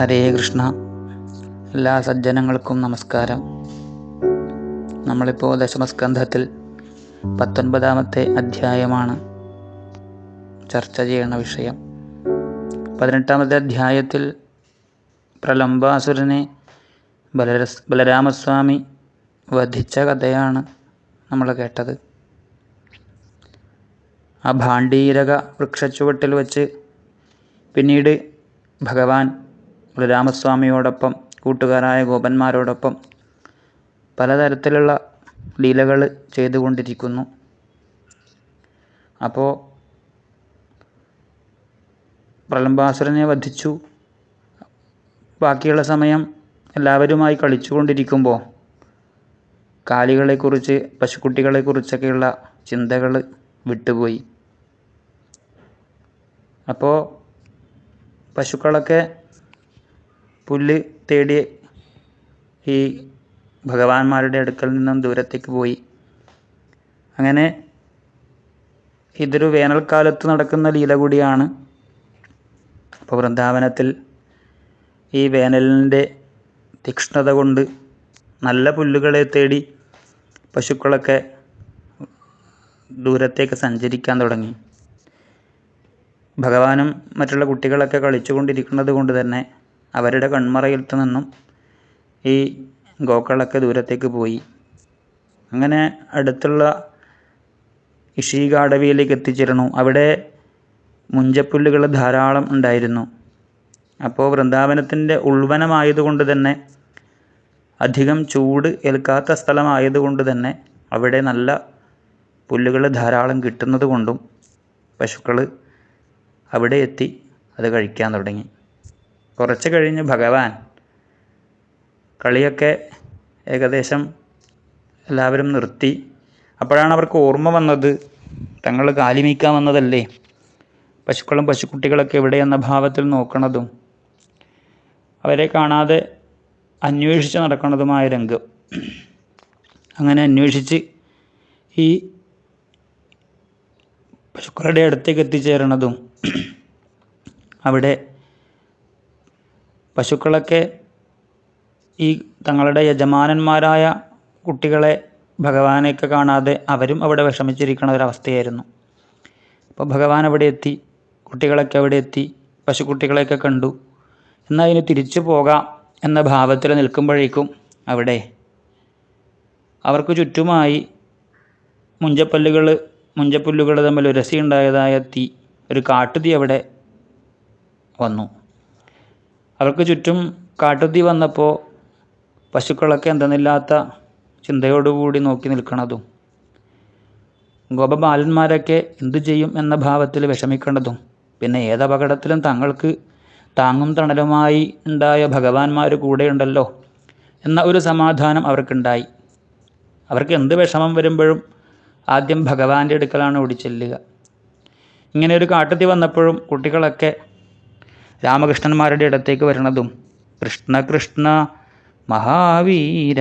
ഹരേ കൃഷ്ണ. എല്ലാ സജ്ജനങ്ങൾക്കും നമസ്കാരം. നമ്മളിപ്പോൾ ദശമസ്കന്ധത്തിൽ പത്തൊൻപതാമത്തെ അധ്യായമാണ് ചർച്ച ചെയ്യുന്ന വിഷയം. പതിനെട്ടാമത്തെ അധ്യായത്തിൽ പ്രലംബാസുരനെ ബലരസ് ബലരാമസ്വാമി വധിച്ച കഥയാണ് നമ്മൾ കേട്ടത്. ആ ഭാണ്ഡീരക വൃക്ഷച്ചുവട്ടിൽ വച്ച് പിന്നീട് ഭഗവാൻ ബലരാമസ്വാമിയോടൊപ്പം കൂട്ടുകാരായ ഗോപന്മാരോടൊപ്പം പലതരത്തിലുള്ള ലീലകൾ ചെയ്തുകൊണ്ടിരിക്കുന്നു. അപ്പോൾ പ്രളംബാസുരനെ വധിച്ചു. ബാക്കിയുള്ള സമയം എല്ലാവരുമായി കളിച്ചുകൊണ്ടിരിക്കുമ്പോൾ കാലികളെക്കുറിച്ച് പശുക്കുട്ടികളെക്കുറിച്ചൊക്കെയുള്ള ചിന്തകൾ വിട്ടുപോയി. അപ്പോൾ പശുക്കളൊക്കെ പുല്ല് തേടി ഈ ഭഗവാന്മാരുടെ അടുക്കൽ നിന്നും ദൂരത്തേക്ക് പോയി. അങ്ങനെ ഇതൊരു വേനൽക്കാലത്ത് നടക്കുന്ന ലീല കൂടിയാണ്. അപ്പോൾ വൃന്ദാവനത്തിൽ ഈ വേനലിന്റെ തീക്ഷ്ണത കൊണ്ട് നല്ല പുല്ലുകളെ തേടി പശുക്കളൊക്കെ ദൂരത്തേക്ക് സഞ്ചരിക്കാൻ തുടങ്ങി. ഭഗവാനും മറ്റുള്ള കുട്ടികളൊക്കെ കളിച്ചുകൊണ്ടിരിക്കുന്നത് കൊണ്ട് തന്നെ അവരുടെ കൺമറയിൽ നിന്നും ഈ ഗോക്കളൊക്കെ ദൂരത്തേക്ക് പോയി. അങ്ങനെ അടുത്തുള്ള ഇഷീകാടവിയിലേക്ക് എത്തിച്ചേർന്നു. അവിടെ മുഞ്ചപ്പുല്ലുകൾ ധാരാളം ഉണ്ടായിരുന്നു. അപ്പോൾ വൃന്ദാവനത്തിന്റെ ഉൾവനമായതുകൊണ്ട് തന്നെ അധികം ചൂട് ഏൽക്കാത്ത സ്ഥലമായതുകൊണ്ട് തന്നെ അവിടെ നല്ല പുല്ലുകൾ ധാരാളം കിട്ടുന്നത് കൊണ്ടും പശുക്കൾ അവിടെ എത്തി അത് കഴിക്കാൻ തുടങ്ങി. കുറച്ച് കഴിഞ്ഞ് ഭഗവാൻ കളിയൊക്കെ ഏകദേശം എല്ലാവരും നിർത്തി. അപ്പോഴാണ് അവർക്ക് ഓർമ്മ വന്നത് തങ്ങൾ കാലിമീക്കാൻ വന്നതല്ലേ പശുക്കളും പശുക്കുട്ടികളൊക്കെ എവിടെയെന്ന ഭാവത്തിൽ നോക്കണതും അവരെ കാണാതെ അന്വേഷിച്ച് നടക്കുന്നതുമായ രംഗം. അങ്ങനെ അന്വേഷിച്ച് ഈ പശുക്കളുടെ അടുത്തേക്ക് എത്തിച്ചേരണതും അവിടെ പശുക്കളൊക്കെ ഈ തങ്ങളുടെ യജമാനന്മാരായ കുട്ടികളെ ഭഗവാനെയൊക്കെ കാണാതെ അവരും അവിടെ വിഷമിച്ചിരിക്കുന്ന ഒരവസ്ഥയായിരുന്നു. അപ്പോൾ ഭഗവാൻ അവിടെ എത്തി കുട്ടികളൊക്കെ അവിടെ എത്തി പശുക്കുട്ടികളെയൊക്കെ കണ്ടു. എന്നാൽ അതിന് തിരിച്ചു പോകാം എന്ന ഭാവത്തിൽ നിൽക്കുമ്പോഴേക്കും അവിടെ അവർക്ക് ചുറ്റുമായി മുഞ്ചപ്പല്ലുകൾ മുഞ്ചപ്പുല്ലുകൾ തമ്മിൽ ഉരസിയുണ്ടായതായ തീ ഒരു കാട്ടുതീ അവിടെ വന്നു. അവർക്ക് ചുറ്റും കാട്ടുതീ വന്നപ്പോൾ പശുക്കളൊക്കെ എന്തെന്നില്ലാത്ത ചിന്തയോടുകൂടി നോക്കി നിൽക്കണതും ഗോപബാലന്മാരൊക്കെ എന്തു ചെയ്യും എന്ന ഭാവത്തിൽ വിഷമിക്കേണ്ടതും പിന്നെ ഏതപകടത്തിലും തങ്ങൾക്ക് താങ്ങും തണലുമായി ഉണ്ടായ ഭഗവാന്മാർ കൂടെയുണ്ടല്ലോ എന്ന ഒരു സമാധാനം അവർക്കുണ്ടായി. അവർക്ക് എന്ത് വിഷമം വരുമ്പോഴും ആദ്യം ഭഗവാന്റെ അടുക്കലാണ് ഓടിച്ചെല്ലുക. ഇങ്ങനെ ഒരു കാട്ടുതി വന്നപ്പോഴും കുട്ടികളൊക്കെ രാമകൃഷ്ണന്മാരുടെ ഇടത്തേക്ക് വരണതും. കൃഷ്ണ കൃഷ്ണ മഹാവീര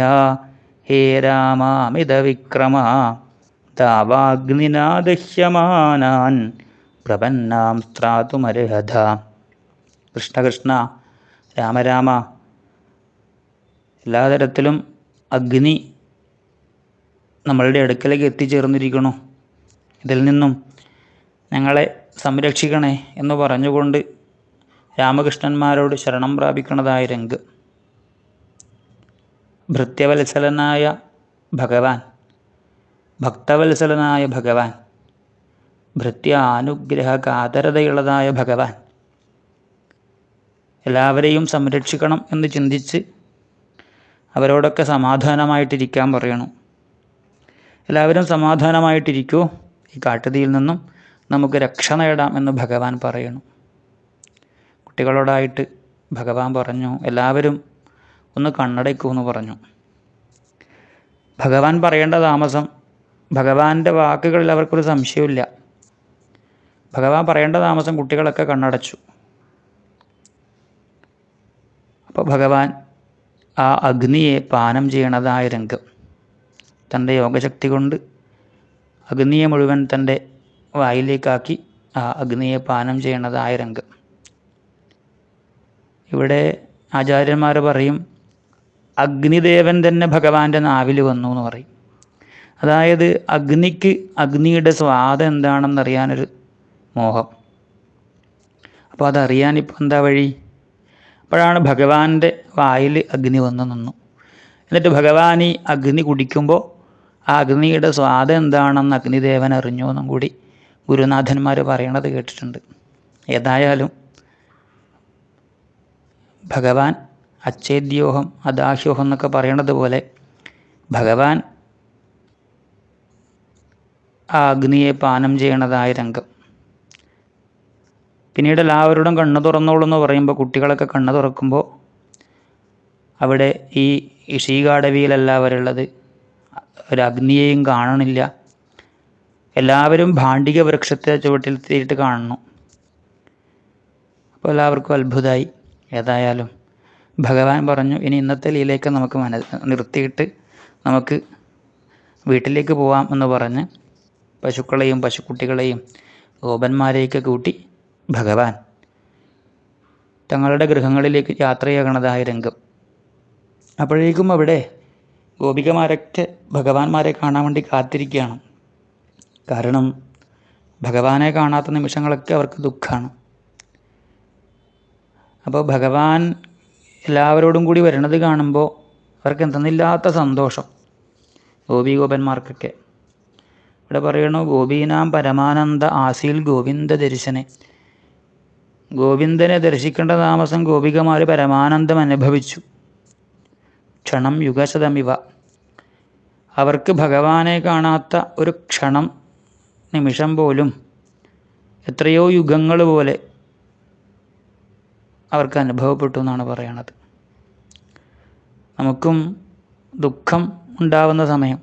ഹേ രാമാമിത വിക്രമ താവാഗ്നിനാദഹ്യമാനാൻ പ്രപന്നാം സ്ത്രാതുമർഹത കൃഷ്ണ കൃഷ്ണ രാമരാമ എല്ലാ തരത്തിലും അഗ്നി നമ്മളുടെ അടുക്കലേക്ക് എത്തിച്ചേർന്നിരിക്കണു ഇതിൽ നിന്നും ഞങ്ങളെ സംരക്ഷിക്കണേ എന്ന് പറഞ്ഞുകൊണ്ട് രാമകൃഷ്ണന്മാരോട് ശരണം പ്രാപിക്കുന്നതായ രംഗ്. ഭൃത്യവത്സലനായ ഭഗവാൻ. ഭക്തവത്സലനായ ഭഗവാൻ. ഭൃത്യ കാതരതയുള്ളതായ ഭഗവാൻ. എല്ലാവരെയും സംരക്ഷിക്കണം എന്ന് ചിന്തിച്ച് അവരോടൊക്കെ സമാധാനമായിട്ടിരിക്കാൻ പറയണു. എല്ലാവരും സമാധാനമായിട്ടിരിക്കൂ. ഈ കാട്ടുതീയിൽ നിന്നും നമുക്ക് രക്ഷ നേടാം എന്ന് ഭഗവാൻ പറയണു. കുട്ടികളോടായിട്ട് ഭഗവാൻ പറഞ്ഞു എല്ലാവരും ഒന്ന് കണ്ണടയ്ക്കൂ എന്ന് പറഞ്ഞു. ഭഗവാൻ പറയേണ്ട താമസം ഭഗവാന്റെ വാക്കുകളിൽ അവർക്കൊരു സംശയമില്ല ഭഗവാൻ പറയേണ്ട താമസം കുട്ടികളൊക്കെ കണ്ണടച്ചു. അപ്പോൾ ഭഗവാൻ ആ അഗ്നിയെ പാനം ചെയ്യണതായ രംഗം തന്റെ യോഗശക്തി കൊണ്ട് അഗ്നിയെ മുഴുവൻ തന്റെ വായിലേക്കാക്കി ആ അഗ്നിയെ പാനം ചെയ്യണതായ രംഗം. ഇവിടെ ആചാര്യന്മാർ പറയും അഗ്നിദേവൻ തന്നെ ഭഗവാന്റെ നാവിൽ വന്നു എന്ന് പറയും. അതായത് അഗ്നിക്ക് അഗ്നിയുടെ സ്വാദം എന്താണെന്നറിയാനൊരു മോഹം. അപ്പോൾ അതറിയാൻ ഇപ്പം എന്താ വഴി? അപ്പോഴാണ് ഭഗവാന്റെ വായിൽ അഗ്നി വന്നു നിന്നു. എന്നിട്ട് ഭഗവാൻ ഈ അഗ്നി കുടിക്കുമ്പോൾ ആ അഗ്നിയുടെ സ്വാദം എന്താണെന്ന് അഗ്നിദേവൻ അറിഞ്ഞു എന്നും കൂടി ഗുരുനാഥന്മാർ പറയണത് കേട്ടിട്ടുണ്ട്. ഏതായാലും ഭഗവാൻ അച്ഛേദ്യോഹം അദാഹ്യോഹം എന്നൊക്കെ പറയണത് പോലെ ഭഗവാൻ ആ അഗ്നിയെ പാനം ചെയ്യണതായ രംഗം. പിന്നീട് എല്ലാവരോടും കണ്ണു തുറന്നോളൂ എന്ന് പറയുമ്പോൾ കുട്ടികളൊക്കെ കണ്ണു തുറക്കുമ്പോൾ അവിടെ ഈ ഇഷീകാടവിയിലല്ല അവരുള്ളത് ഒരു അഗ്നിയെയും കാണണില്ല. എല്ലാവരും ഭാണ്ഡിക വൃക്ഷത്തെ ചുവട്ടിൽ തീരിട്ട് കാണുന്നു. അപ്പോൾ എല്ലാവർക്കും അത്ഭുതമായി ഏതായാലും ഭഗവാൻ പറഞ്ഞു ഇനി ഇന്നത്തെ ലീലയൊക്കെ നമുക്ക് മന നിർത്തിയിട്ട് നമുക്ക് വീട്ടിലേക്ക് പോവാം എന്ന് പറഞ്ഞ് പശുക്കളെയും പശുക്കുട്ടികളെയും ഗോപന്മാരെയൊക്കെ കൂട്ടി ഭഗവാൻ തങ്ങളുടെ ഗൃഹങ്ങളിലേക്ക് യാത്രയാകണതായ രംഗം. അപ്പോഴേക്കും അവിടെ ഗോപികമാരൊക്കെ ഭഗവാന്മാരെ കാണാൻ വേണ്ടി കാത്തിരിക്കുകയാണ്. കാരണം ഭഗവാനെ കാണാത്ത നിമിഷങ്ങളൊക്കെ അവർക്ക് ദുഃഖമാണ് അപ്പോൾ ഭഗവാൻ എല്ലാവരോടും കൂടി വരണത് കാണുമ്പോൾ അവർക്ക് എന്തെന്നില്ലാത്ത സന്തോഷം. ഗോപി ഗോപന്മാർക്കൊക്കെ. ഇവിടെ പറയണു ഗോപീനാം പരമാനന്ദ ആസീൽ ഗോവിന്ദ ദർശനെ. ഗോവിന്ദനെ ദർശിക്കേണ്ട താമസം ഗോപികമാർ പരമാനന്ദം അനുഭവിച്ചു. ക്ഷണം യുഗശതമിവ. അവർക്ക് ഭഗവാനെ കാണാത്ത ഒരു ക്ഷണം നിമിഷം പോലും എത്രയോ യുഗങ്ങൾ പോലെ അവർക്ക് അനുഭവപ്പെട്ടു എന്നാണ് പറയണത്. നമുക്കും ദുഃഖം ഉണ്ടാവുന്ന സമയം.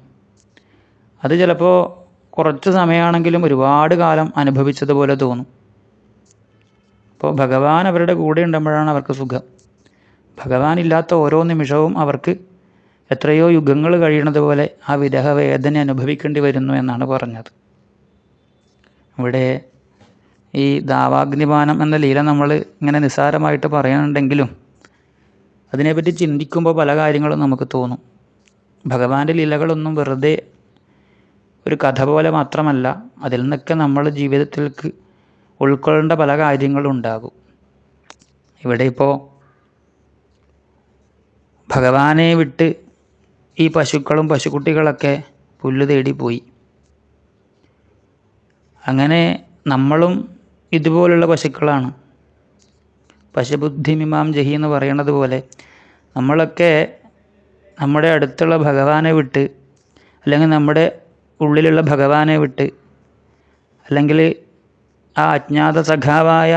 അത് ചിലപ്പോൾ കുറച്ച് സമയമാണെങ്കിലും ഒരുപാട് കാലം അനുഭവിച്ചതുപോലെ തോന്നും. അപ്പോൾ ഭഗവാൻ അവരുടെ കൂടെ ഉണ്ടാകുമ്പോഴാണ് അവർക്ക് സുഖം. ഭഗവാൻ ഇല്ലാത്ത ഓരോ നിമിഷവും അവർക്ക് എത്രയോ യുഗങ്ങൾ കഴിയണത് പോലെ ആ വിരഹ വേദന അനുഭവിക്കേണ്ടി വരുന്നു എന്നാണ് പറഞ്ഞത്. ഇവിടെ ഈ ദാവാഗ്നിപാനം എന്ന ലീല നമ്മൾ ഇങ്ങനെ നിസ്സാരമായിട്ട് പറയുന്നുണ്ടെങ്കിലും അതിനെപ്പറ്റി ചിന്തിക്കുമ്പോൾ പല കാര്യങ്ങളും നമുക്ക് തോന്നും. ഭഗവാന്റെ ലീലകളൊന്നും വെറുതെ ഒരു കഥ പോലെ മാത്രമല്ല അതിൽ നിന്നൊക്കെ നമ്മൾ ജീവിതത്തിലേക്ക് ഉൾക്കൊള്ളേണ്ട പല കാര്യങ്ങളും ഉണ്ടാകും. ഇവിടെ ഇപ്പോൾ ഭഗവാനെ വിട്ട് ഈ പശുക്കളും പശുക്കുട്ടികളൊക്കെ പുല്ല് തേടി പോയി അങ്ങനെ നമ്മളും ഇതുപോലുള്ള പശുക്കളാണ്. പശുബുദ്ധിമിമാം ജഹി എന്ന് പറയണത് പോലെ നമ്മളൊക്കെ നമ്മുടെ അടുത്തുള്ള ഭഗവാനെ വിട്ട് അല്ലെങ്കിൽ നമ്മുടെ ഉള്ളിലുള്ള ഭഗവാനെ വിട്ട് അല്ലെങ്കിൽ ആ അജ്ഞാത സഖാവായ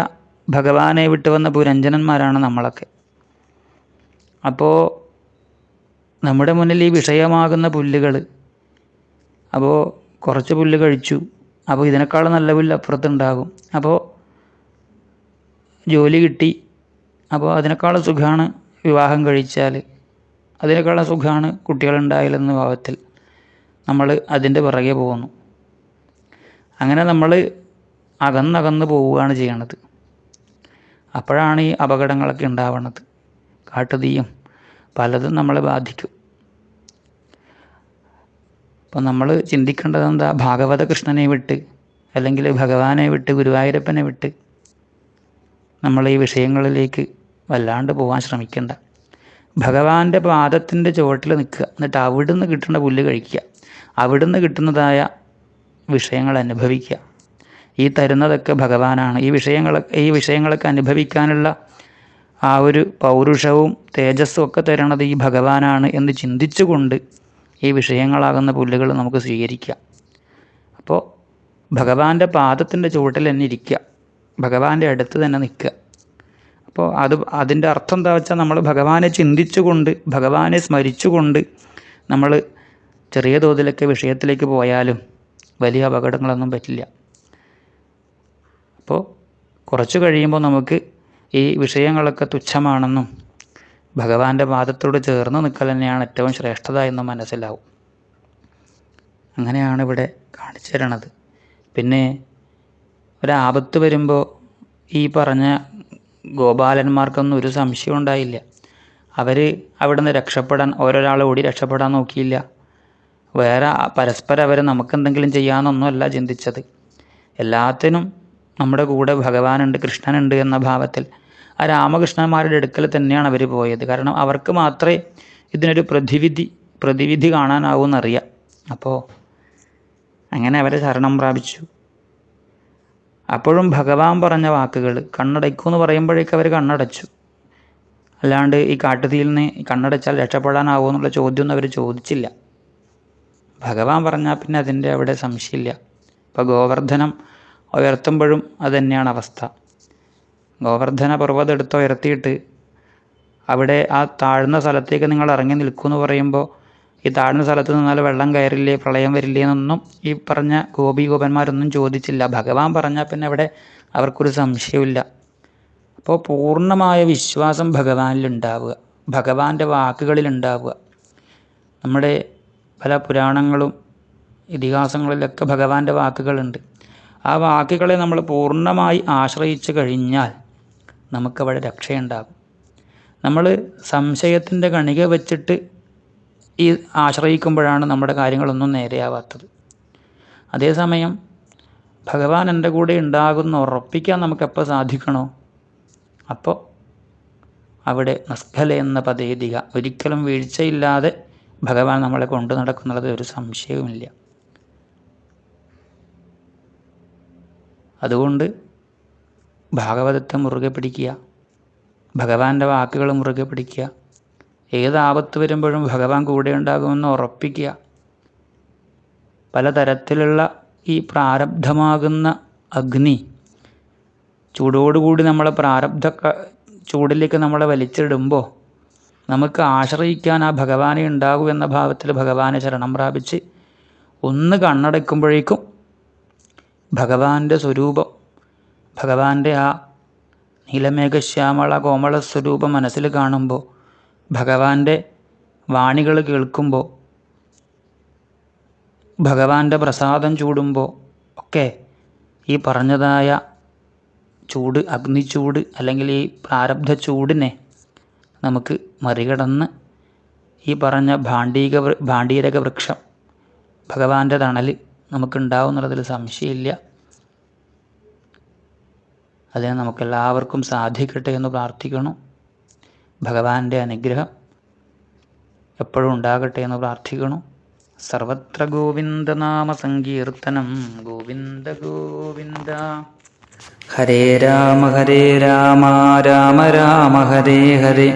ഭഗവാനെ വിട്ട് വന്ന പുരഞ്ജനന്മാരാണ് നമ്മളൊക്കെ. അപ്പോൾ നമ്മുടെ മുന്നിൽ ഈ വിഷയമാകുന്ന പുല്ലുകൾ അപ്പോൾ കുറച്ച് പുല്ല് കഴിച്ചു. അപ്പോൾ ഇതിനേക്കാൾ നല്ല ബില്ല് അപ്പുറത്തുണ്ടാകും. അപ്പോൾ ജോലി കിട്ടി. അപ്പോൾ അതിനേക്കാളും സുഖമാണ് വിവാഹം കഴിച്ചാൽ അതിനേക്കാളും സുഖമാണ് കുട്ടികളുണ്ടായാലെന്ന ഭാവത്തിൽ നമ്മൾ അതിന്റെ പിറകെ പോകുന്നു. അങ്ങനെ നമ്മൾ അകന്നകന്ന് പോവുകയാണ് ചെയ്യണത്. അപ്പോഴാണ് ഈ അപകടങ്ങളൊക്കെ ഉണ്ടാവണത്. കാട്ടുതീയും പലതും നമ്മളെ ബാധിക്കും. അപ്പം നമ്മൾ ചിന്തിക്കേണ്ടത് എന്താ? ഭാഗവത കൃഷ്ണനെ വിട്ട് അല്ലെങ്കിൽ ഭഗവാനെ വിട്ട് ഗുരുവായൂരപ്പനെ വിട്ട് നമ്മൾ ഈ വിഷയങ്ങളിലേക്ക് വല്ലാണ്ട് പോകാൻ ശ്രമിക്കണ്ട. ഭഗവാന്റെ പാദത്തിന്റെ ചുവട്ടിൽ നിൽക്കുക. എന്നിട്ട് അവിടുന്ന് കിട്ടുന്ന പുല്ല് കഴിക്കുക. അവിടുന്ന് കിട്ടുന്നതായ വിഷയങ്ങൾ അനുഭവിക്കുക. ഈ തരുന്നതൊക്കെ ഭഗവാനാണ്. ഈ വിഷയങ്ങളൊക്കെ ഈ വിഷയങ്ങളൊക്കെ അനുഭവിക്കാനുള്ള ആ ഒരു പൗരുഷവും തേജസ്സും ഒക്കെ തരണത് ഈ ഭഗവാനാണ് എന്ന് ചിന്തിച്ചുകൊണ്ട് ഈ വിഷയങ്ങളാകുന്ന പുല്ലുകൾ നമുക്ക് സ്വീകരിക്കാം. അപ്പോൾ ഭഗവാന്റെ പാദത്തിന്റെ ചുവട്ടിൽ തന്നെ ഇരിക്കുക. ഭഗവാന്റെ അടുത്ത് തന്നെ നിൽക്കുക. അപ്പോൾ അത് അതിന്റെ അർത്ഥം എന്താ വെച്ചാൽ നമ്മൾ ഭഗവാനെ ചിന്തിച്ചുകൊണ്ട് ഭഗവാനെ സ്മരിച്ചുകൊണ്ട് നമ്മൾ ചെറിയ തോതിലൊക്കെ വിഷയത്തിലേക്ക് പോയാലും വലിയ അപകടങ്ങളൊന്നും പറ്റില്ല. അപ്പോൾ കുറച്ച് കഴിയുമ്പോൾ നമുക്ക് ഈ വിഷയങ്ങളൊക്കെ തുച്ഛമാണെന്നും ഭഗവാന്റെ പാദത്തോട് ചേർന്ന് നിൽക്കൽ തന്നെയാണ് ഏറ്റവും ശ്രേഷ്ഠത എന്ന് മനസ്സിലാവും. അങ്ങനെയാണ് ഇവിടെ കാണിച്ചു തരണത്. പിന്നെ ഒരാപത്ത് വരുമ്പോൾ ഈ പറഞ്ഞ ഗോപാലന്മാർക്കൊന്നും ഒരു സംശയം ഉണ്ടായില്ല. അവർ അവിടെ നിന്ന് രക്ഷപ്പെടാൻ ഓരോരാൾ ഓടി രക്ഷപ്പെടാൻ നോക്കിയില്ല. വേറെ പരസ്പരം അവർ നമുക്കെന്തെങ്കിലും ചെയ്യാമെന്നൊന്നുമല്ല ചിന്തിച്ചത്. എല്ലാത്തിനും നമ്മുടെ കൂടെ ഭഗവാനുണ്ട് കൃഷ്ണനുണ്ട് എന്ന ഭാവത്തിൽ ആ രാമകൃഷ്ണന്മാരുടെ അടുക്കൽ തന്നെയാണ് അവർ പോയത്. കാരണം അവർക്ക് മാത്രമേ ഇതിനൊരു പ്രതിവിധി പ്രതിവിധി കാണാനാവൂന്നറിയാം അപ്പോൾ അങ്ങനെ അവരെ ശരണം പ്രാപിച്ചു. അപ്പോഴും ഭഗവാൻ പറഞ്ഞ വാക്കുകൾ കണ്ണടയ്ക്കൂ എന്ന് പറയുമ്പോഴേക്ക് അവർ കണ്ണടച്ചു. അല്ലാണ്ട് ഈ കാട്ടുതീയിൽ നിന്ന് കണ്ണടച്ചാൽ രക്ഷപ്പെടാനാവോ എന്നുള്ള ചോദ്യമൊന്നും അവർ ചോദിച്ചില്ല. ഭഗവാൻ പറഞ്ഞാൽ പിന്നെ അതിന്റെ അവിടെ സംശയമില്ല. ഇപ്പോൾ ഗോവർദ്ധനം ഉയർത്തുമ്പോഴും അതുതന്നെയാണ് അവസ്ഥ. ഗോവർദ്ധന പർവതം എടുത്ത് ഉയർത്തിയിട്ട് അവിടെ ആ താഴ്ന്ന സ്ഥലത്തേക്ക് നിങ്ങൾ ഇറങ്ങി നിൽക്കുമെന്ന് പറയുമ്പോൾ ഈ താഴ്ന്ന സ്ഥലത്ത് നിന്നാൽ വെള്ളം കയറില്ലേ പ്രളയം വരില്ലേ എന്നൊന്നും ഈ പറഞ്ഞ ഗോപി ഗോപന്മാരൊന്നും ചോദിച്ചില്ല. ഭഗവാൻ പറഞ്ഞാൽ പിന്നെ അവിടെ അവർക്കൊരു സംശയമില്ല അപ്പോൾ പൂർണമായ വിശ്വാസം ഭഗവാനിൽ ഉണ്ടാവുക ഭഗവാന്റെ വാക്കുകളിൽ ഉണ്ടാവുക നമ്മുടെ പല പുരാണങ്ങളും ഇതിഹാസങ്ങളിലൊക്കെ ഭഗവാന്റെ വാക്കുകളുണ്ട്. ആ വാക്കുകളെ നമ്മൾ പൂർണമായി ആശ്രയിച്ചു കഴിഞ്ഞാൽ നമുക്കവിടെ രക്ഷയുണ്ടാകും. നമ്മൾ സംശയത്തിന്റെ കണിക വെച്ചിട്ട് ഈ ആശ്രയിക്കുമ്പോഴാണ് നമ്മുടെ കാര്യങ്ങളൊന്നും നേരെയാവാത്തത്. അതേസമയം ഭഗവാൻ എന്റെ കൂടെ ഉണ്ടാകുന്ന ഉറപ്പിക്കാൻ നമുക്കെപ്പോൾ സാധിക്കണോ? അപ്പോൾ അവിടെ നസ്കല എന്ന പദേതിക ഒരിക്കലും വീഴ്ചയില്ലാതെ ഭഗവാൻ നമ്മളെ കൊണ്ടു നടക്കുന്നുള്ളത് ഒരു സംശയവുമില്ല. അതുകൊണ്ട് ഭാഗവതത്തെ മുറുകെ പിടിക്കുക. ഭഗവാന്റെ വാക്കുകൾ മുറുകെ പിടിക്കുക. ഏത് ആപത്ത് വരുമ്പോഴും ഭഗവാൻ കൂടെ ഉണ്ടാകുമെന്ന് ഉറപ്പിക്കുക. പലതരത്തിലുള്ള ഈ പ്രാരബ്ധമാകുന്ന അഗ്നി ചൂടോടുകൂടി നമ്മളെ പ്രാരബ്ധ ചൂടിലേക്ക് നമ്മളെ വലിച്ചിടുമ്പോൾ നമുക്ക് ആശ്രയിക്കാൻ ആ ഭഗവാനെ ഉണ്ടാകൂ എന്ന ഭാവത്തിൽ ഭഗവാനെ ശരണം പ്രാപിച്ച് ഒന്ന് കണ്ണടയ്ക്കുമ്പോഴേക്കും ഭഗവാന്റെ സ്വരൂപം ഭഗവാന്റെ ആ നീലമേഘശ്യാമള കോമള സ്വരൂപം മനസ്സിൽ കാണുമ്പോൾ ഭഗവാന്റെ വാണികൾ കേൾക്കുമ്പോൾ ഭഗവാന്റെ പ്രസാദം ചൂടുമ്പോൾ ഒക്കെ ഈ പറഞ്ഞതായ ചൂട് അഗ്നിച്ചൂട് അല്ലെങ്കിൽ ഈ പ്രാരബ്ധ ചൂടിനെ നമുക്ക് മറികടന്ന് ഈ പറഞ്ഞ ഭാണ്ഡീക ഭാണ്ഡീരക വൃക്ഷം ഭഗവാന്റെ തണൽ നമുക്കുണ്ടാവും എന്നുള്ളതിൽ സംശയമില്ല. അതിന് നമുക്കെല്ലാവർക്കും സാധിക്കട്ടെ എന്ന് പ്രാർത്ഥിക്കണം ഭഗവാന്റെ അനുഗ്രഹം എപ്പോഴും ഉണ്ടാകട്ടെ എന്ന് പ്രാർത്ഥിക്കണം സർവത്ര ഗോവിന്ദനാമ സങ്കീർത്തനം. ഗോവിന്ദ ഗോവിന്ദ. ഹരേ രാമ ഹരേ രാമ രാമ രാമ ഹരേ ഹരേ.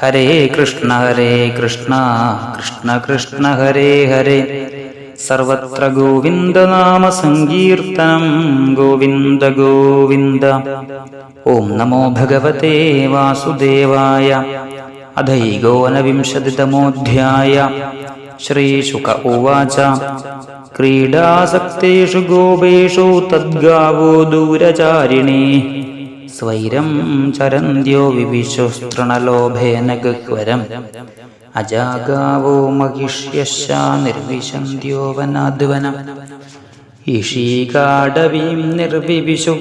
ഹരേ കൃഷ്ണ ഹരേ കൃഷ്ണ കൃഷ്ണ കൃഷ്ണ ഹരേ ഹരേ. സർവത്ര ഗോവിന്ദനാമ സങ്കീർത്തനം. ഗോവിന്ദ ഗോവിന്ദ. ഓം നമോ ഭഗവതേ വാസുദേവായ. അധൈകോനവിംശതിതമോऽധ്യായ ശ്രീശുക ഉവാച. ക്രീഡാസക്തേഷു ഗോപേഷു തദ്ഗാവോ ദൂരചാരിണേ. സ്വൈരം ചരന്ത്യോ വിവിശുസ്തൃണലോഭേന ഗഹ്വരം. അജാഗാവോ മഹിഷ്യശ നിർവിശന്ത്യോ വനാദ്വനം ഈഷീകാടവീം നിർവിവിശു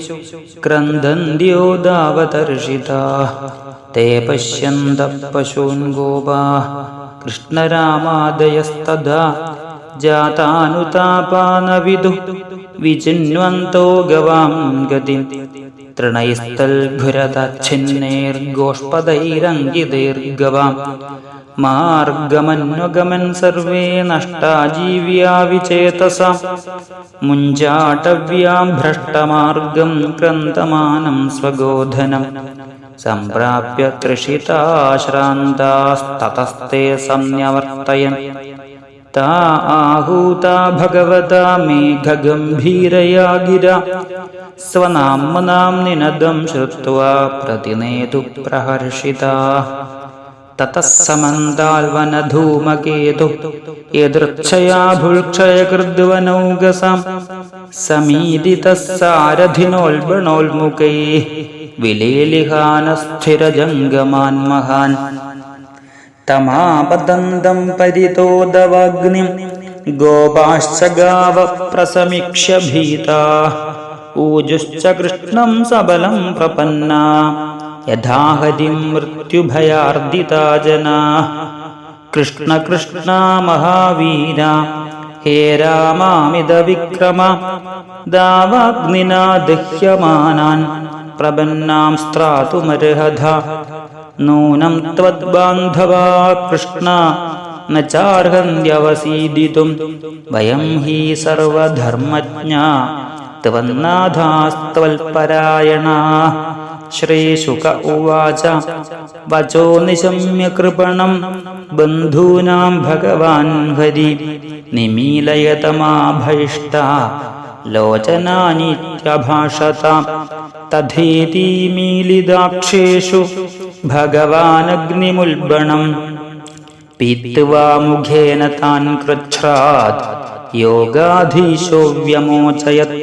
ക്രന്ദന്ത്യോ ദാവതർഷിതാ. തേ പശ്യന്ത പശൂൻ ഗോപാ കൃഷ്ണരാമാദയസ്തദാ. ജാതാനുതാപാനവിദു വിചിന്വന്തോ ഗവാം ഗതിം. തൃണൈസ്തൽഘുരതച്ഛിന്നൈർഗോഷ്പദൈരങ്കിതൈർഗവാം മാർഗമന്വഗമൻ സർവേ നഷ്ടാജീവ്യാ വിചേതസാം. മുഞ്ചാട്ടവ്യാം ഭ്രഷ്ടമാർഗം ക്രന്തമാനം സ്വഗോധനം. സംപ്രാപ്യ തൃഷിതാശ്രാന്താസ്തതസ്തേ സംന്യവർത്തയൻ. താ ആഹൂതാ ഭഗവതാ മേഘഗംഭീരയാ ഗിര സ്വനാമനാം നിനദം ശ്രുത്വാ പ്രതിനേതു പ്രഹർഷിതാ തതഃ സമന്താൽവനധൂമകേതു യദൃച്ഛയാ ഭുൾക്ഷയകൃദ്വനൗകസാം സമീതിതഃ സാരഥിനോൽബണോൽമുഖൈः വിലേലിഹാനസ്ഥിരജംഗമാൻ മഹാൻ തമാപതന്തം പരിതോദവഗ്നിം ഗോപാശ്ചാവ പ്രസമീക്ഷ്യ ഭീതാ. ഊജുശ്ച കൃഷ്ണം സബലം പ്രപന്ന. യഥാഹരിം മൃത്യുഭയാർദിതാ ജനാ. കൃഷ്ണ കൃഷ്ണ മഹാവീര. ഹേ രാമാമിത വിക്രമ. ദാവാഗ്നിനാ ദഹ്യമാനാൻ. പ്രപന്നാം സ്ത്രാതുമർഹത നൂനം ത്വദ്ബാന്ധവാ കൃഷ്ണ ന ചാർഹന്ത്യവസീദിതും വയം ഹി സർവധർമ്മജ്ഞാ त्वन्नाथास्त्वल्परायणा श्रीशुक उवाच वचो निशम्य कृपणम् बन्धूनां भगवान् हरि निमीलयतमाभैष्टा लोचनानीत्यभाषत तथेति मीलिदाक्षेषु भगवानग्निमुल्बणम् पीत्वा मुखेन तान् कृच्छ्रात् योगाधीशो व्यमोचयत्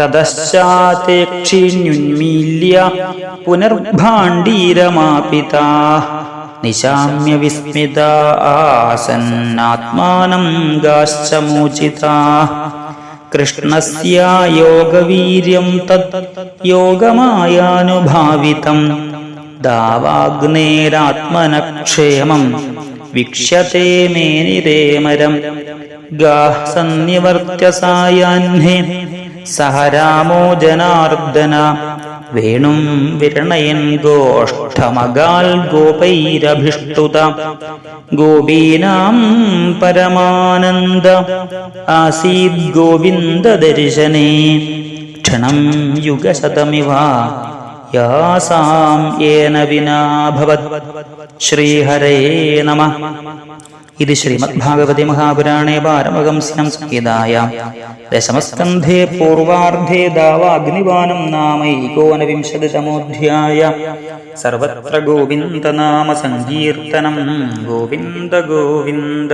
ततश्चाते क्षीण्युन्मील्य पुनर्भाण्डीरमापिता निशाम्य विस्मिता आसन्नात्मानं गाश्च मोचिता കൃഷ്ണസ്യ യോഗവീര്യം തത് യോഗമായാനുഭാവിതം. ദാവാഗ്നേരാത്മനക്ഷേമം വിക്ഷ്യത്തെ മേനിരേമരം ഗാഹ് സന്നിവർത്യ സായാഹ്നേ ജനാർദ്ദന. വേണും വിരണയൻ ഗോഷ്ഠമകാൽ ഗോപൈരഭിഷ്ടുത. ഗോപീനാം പരമാനന്ദ. ആസീദ് ഗോവിന്ദ ദർശനേ ക്ഷണം യുഗശതമിവ. യാസാം ഏന വിനാഭവത്. ശ്രീഹരേ നമ. ഇത് ശ്രീമദ്ഭാഗവതി മഹാപുരാണേ പാരമഹംസ്യം സംഹിതായ ദശമസ്കന്ധേ പൂർവാർദ്ധേ ദാവാഗ്നിവാനം നാമൈകോനവിംശതിതമോധ്യായ. സർവത്ര ഗോവിന്ദനാമ സങ്കീർത്തനം ഗോവിന്ദ ഗോവിന്ദ.